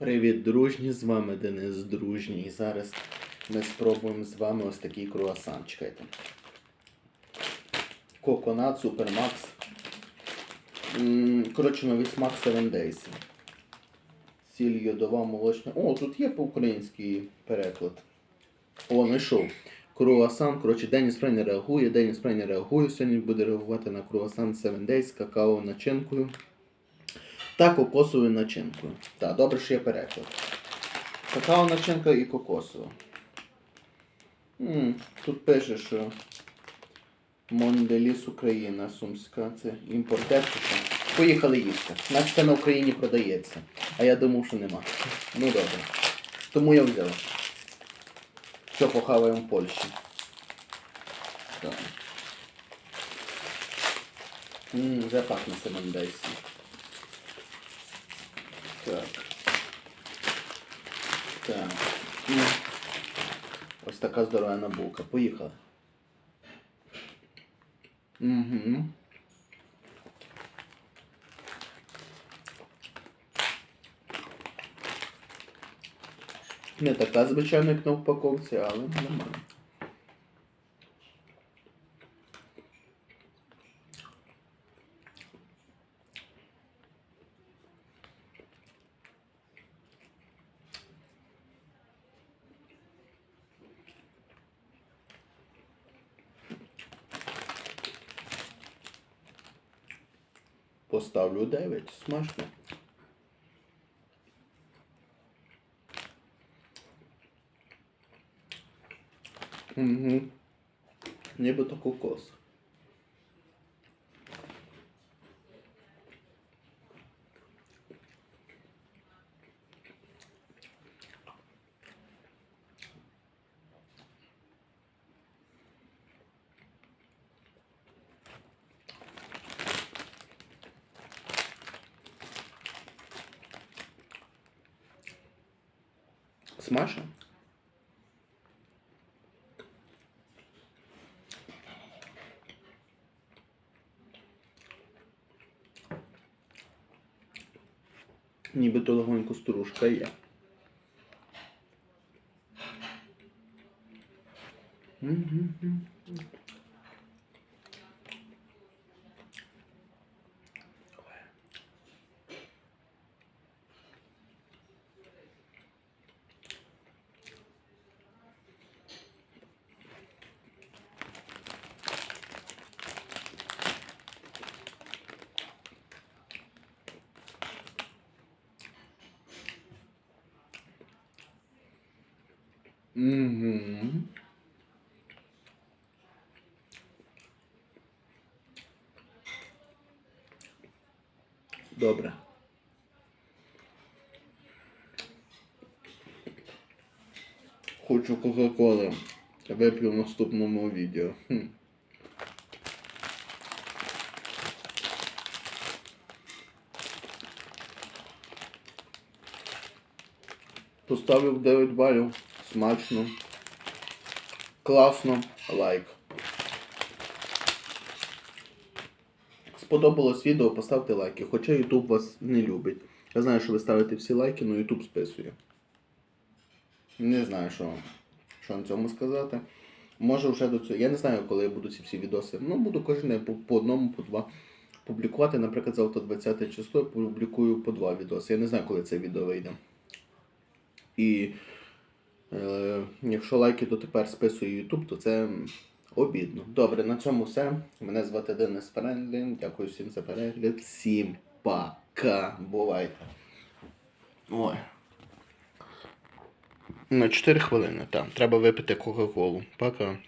Привіт, дружні! З вами Денис Дружній. І зараз ми спробуємо з вами ось такий круасан. Чекайте. Коконат, Супермакс. Коротше, новий смак 7 Days. Сіль йодова молочна. О, тут є по-український переклад. О, знайшов. Круасан. Коротше, Деніс Фрей не реагує. Деніс Фрей не реагує. Сьогодні буде реагувати на круасан 7 Days з какао начинкою та кокосовою начинкою. Так, добре, що є переклад. Какао начинка і кокосова. м тут пише, що Монделіс Україна, Сумська, це імпортер. Поїхали їсти. Значить це на Україні продається. А я думав, що нема. Ну добре. Тому я взяв. Що похаваємо в Польщі. Так. Ммм, вже пахне Семендейсі. Так. Так. Ну, ось така здоровена булка. Поїхали. Угу. Не така, звичайно, як на упаковці, але нормально. Поставлю 9. Смачно. Угу. Нібито кокос. Смачно? Нібито легонько стружка є. Мгм. Добре. Хочу Кока-Коли. Вип'ю в наступному відео. Хм. Поставив 9 балів. Смачно. Класно. Лайк. Сподобалось відео, поставте лайки. Хоча YouTube вас не любить. Я знаю, що ви ставите всі лайки, але YouTube списує. Не знаю, що, що на цьому сказати. Може вже до цього. Я не знаю, коли я буду ці всі відоси. Ну, буду кожен день по, по одному, по два публікувати. Наприклад, завтра 20 число публікую по два відоси. Я не знаю, коли це відео вийде. І е, якщо лайки дотепер списує YouTube, то це обідно. Добре, на цьому все. Мене звати Денис Френдлін. Дякую всім за перегляд. Всім пока. Бувайте. Ой. На 4 хвилини, там. Треба випити Кока-Колу. Пока.